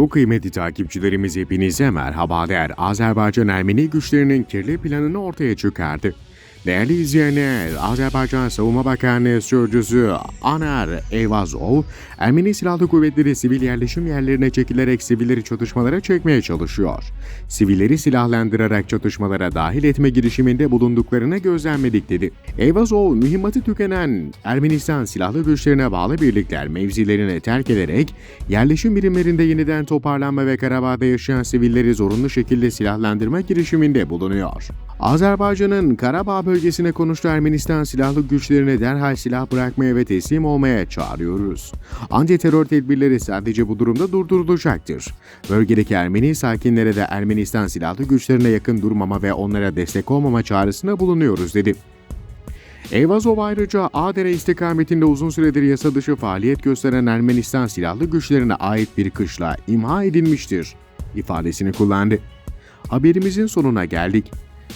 Bu kıymetli takipçilerimiz hepinize merhaba der. Azerbaycan Ermeni güçlerinin kirli planını ortaya çıkardı. Değerli izleyenler, Azerbaycan Savunma Bakanlığı Sözcüsü Anar Eyvazov, Ermeni Silahlı Kuvvetleri sivil yerleşim yerlerine çekilerek sivilleri çatışmalara çekmeye çalışıyor. Sivilleri silahlandırarak çatışmalara dahil etme girişiminde bulunduklarını gözlemledik dedi. Eyvazov, mühimmatı tükenen Ermenistan Silahlı Güçlerine bağlı birlikler mevzilerini terk ederek yerleşim birimlerinde yeniden toparlanma ve Karabağ'da yaşayan sivilleri zorunlu şekilde silahlandırma girişiminde bulunuyor. Azerbaycan'ın Karabağ bölgesine konuştu Ermenistan silahlı güçlerine derhal silah bırakmaya ve teslim olmaya çağırıyoruz. Anti-terör tedbirleri sadece bu durumda durdurulacaktır. Bölgedeki Ermeni sakinlere de Ermenistan silahlı güçlerine yakın durmama ve onlara destek olmama çağrısında bulunuyoruz dedi. Eyvazov ayrıca Adere istikametinde uzun süredir yasa dışı faaliyet gösteren Ermenistan silahlı güçlerine ait bir kışla imha edilmiştir ifadesini kullandı. Haberimizin sonuna geldik.